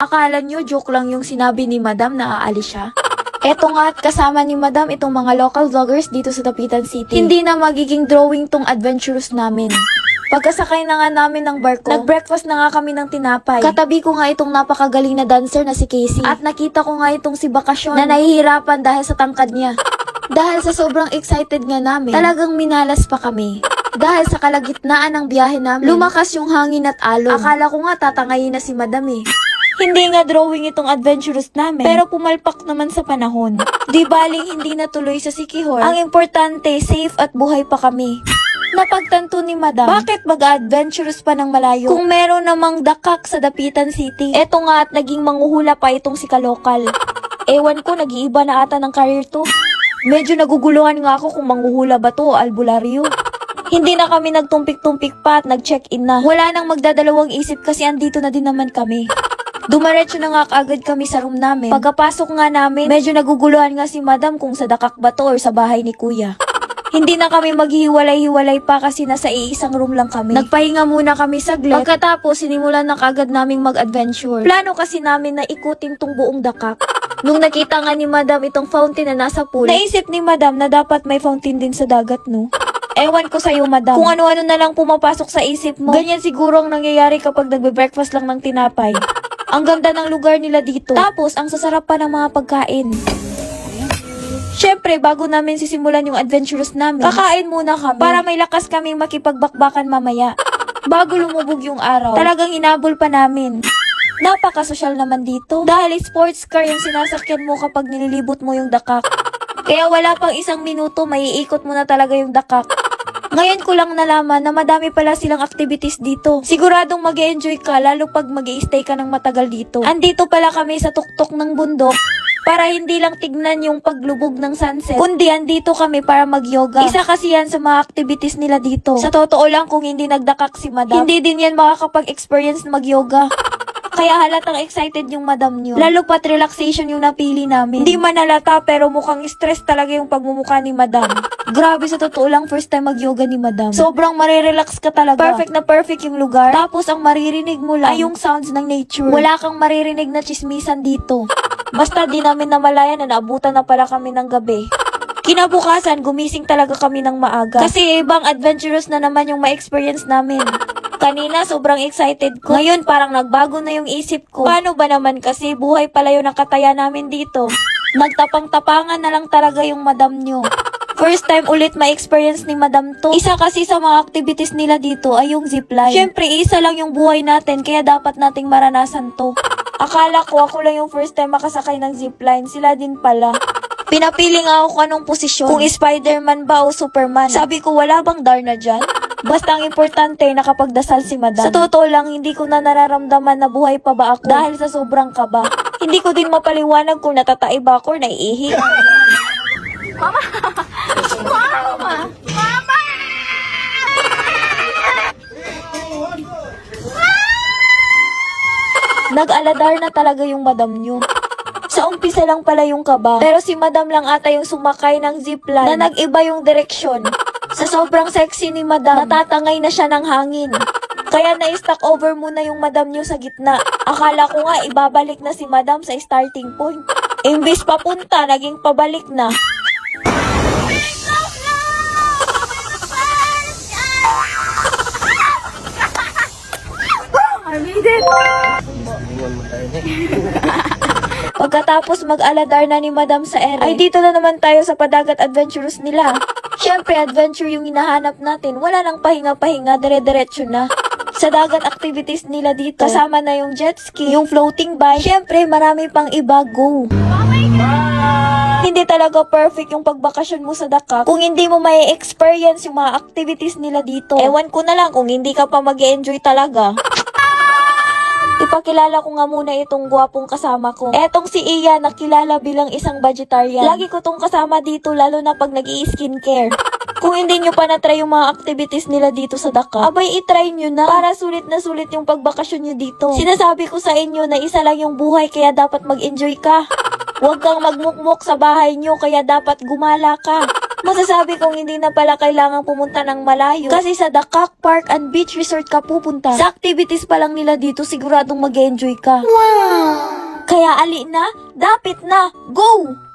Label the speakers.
Speaker 1: Akala nyo joke lang yung sinabi ni Madam na aalis siya? Eto nga at kasama ni Madam itong mga local vloggers dito sa Dapitan City. Hindi na magiging drawing tong adventurous namin. Pagkasakay na nga namin ng barko, nag-breakfast na nga kami ng tinapay. Katabi ko nga itong napakagaling na dancer na si Casey. At nakita ko nga itong si Bakasyon na nahihirapan dahil sa tangkad niya. Dahil sa sobrang excited nga namin, talagang minalas pa kami. Dahil sa kalagitnaan ng biyahe namin, lumakas yung hangin at alon. Akala ko nga tatangayin na si Madam eh. Hindi nga drawing itong adventurous namin, pero pumalpak naman sa panahon. Di baling hindi natuloy sa Sikihor. Ang importante, safe at buhay pa kami. Napagtanto ni Madam, bakit mag-adventurous pa ng malayo? Kung meron namang dakak sa Dapitan City. Eto nga at naging manguhula pa itong si Kalokal. Ewan ko, nag-iiba na ata ng career to. Medyo naguguluhan nga ako kung manguhula ba to o albularyo. Hindi na kami nagtumpik-tumpik pa at nag-check-in na. Wala nang magdadalawang isip kasi andito na din naman kami. Dumaretso na nga kaagad kami sa room namin. Pagkapasok nga namin, medyo naguguluhan nga si madam kung sa dakak ba to or sa bahay ni kuya. Hindi na kami maghihiwalay-hiwalay pa kasi nasa iisang room lang kami. Nagpahinga muna kami saglit. Pagkatapos, sinimulan na kagad naming mag-adventure. Plano kasi namin na ikutin tong buong dakak. Nung nakita nga ni madam itong fountain na nasa pool, naisip ni madam na dapat may fountain din sa dagat, no? Ewan ko sa'yo, madam. Kung ano-ano na lang pumapasok sa isip mo. Ganyan siguro ang nangyayari kapag nagbe-breakfast lang ng tinapay. Ang ganda ng lugar nila dito. Tapos, ang sasarap pa ng mga pagkain. Siyempre, bago namin sisimulan yung adventurous namin, kakain muna kami para may lakas kaming makipagbakbakan mamaya. Bago lumubog yung araw, talagang hinabol pa namin. Napaka-social naman dito. Dahil sports car yung sinasakyan mo kapag nililibot mo yung dakak. Kaya wala pang isang minuto, maiikot mo na talaga yung dakak. Ngayon ko lang nalaman na madami pala silang activities dito. Siguradong mag enjoy ka lalo pag mag stay ka ng matagal dito. Andito pala kami sa tuktok ng bundok para hindi lang tignan yung paglubog ng sunset, kundi andito kami para mag-yoga. Isa kasi yan sa mga activities nila dito. Sa totoo lang kung hindi nagdakak si madam, hindi din yan makakapag-experience mag-yoga. Kaya halatang excited yung madam nyo. Lalo pat relaxation yung napili namin. Hindi man halata pero mukhang stress talaga yung pagmumukha ni madam. Grabe sa totoo lang first time mag-yoga ni madam. Sobrang marirelax ka talaga. Perfect na perfect yung lugar. Tapos ang maririnig mo lang ay yung sounds ng nature. Wala kang maririnig na chismisan dito. Basta di namin namalayan na naabutan na pala kami ng gabi. Kinabukasan, gumising talaga kami ng maaga. Kasi ibang adventurous na naman yung ma-experience namin. Kanina, sobrang excited ko. Ngayon, parang nagbago na yung isip ko. Paano ba naman kasi buhay pala yung nakataya namin dito? Nagtapang-tapangan na lang talaga yung madam nyo. First time ulit ma-experience ni madam to. Isa kasi sa mga activities nila dito ay yung zipline. Siyempre, isa lang yung buhay natin kaya dapat nating maranasan to. Akala ko ako lang yung first time makasakay ng zipline. Sila din pala. Pinapili nga ako anong posisyon. Kung Spider-Man ba o Superman. Sabi ko, wala bang Darna dyan? Basta ang importante, nakapagdasal si madam. Sa totoo lang, hindi ko na nararamdaman na buhay pa ba ako dahil sa sobrang kaba. hindi ko din mapaliwanag kung natatae ba ako or naiihi. Nag-aladar na talaga yung madam nyo. Sa umpisa lang pala yung kaba. Pero si madam lang ata yung sumakay ng zipline na nag-iba yung direksyon. Sa sobrang sexy ni madam, natatangay na siya ng hangin. Kaya na-stock over muna yung madam nyo sa gitna. Akala ko nga ibabalik na si madam sa starting point. Imbis papunta, naging pabalik na. Pagkatapos mag-aladar na ni Madam sa ere, ay dito na naman tayo sa padagat adventurous nila. Siyempre, adventure yung hinahanap natin. Wala nang pahinga-pahinga, dire-diretso na. Sa dagat activities nila dito, kasama na yung jet ski, yung floating bike. Siyempre, marami pang iba, go! Hindi talaga perfect yung pagbakasyon mo sa Dakak kung hindi mo may experience yung mga activities nila dito. Ewan ko na lang kung hindi ka pa mag enjoy talaga. Ipakilala ko nga muna itong gwapong kasama ko. Etong si Iya na kilala bilang isang vegetarian. Lagi ko tong kasama dito lalo na pag nag skincare Kung hindi nyo pa na-try yung mga activities nila dito sa Dakar, abay itry nyo na para sulit na sulit yung pagbakasyon nyo dito. Sinasabi ko sa inyo na isa lang yung buhay kaya dapat mag-enjoy ka. Huwag kang magmukmuk sa bahay nyo kaya dapat gumala ka. Masasabi kong hindi na pala kailangan pumunta ng malayo kasi sa Dakak Park and Beach Resort ka pupunta. Sa activities pa lang nila dito siguradong mag enjoy ka. Wow! Kaya ali na, dapit na, go!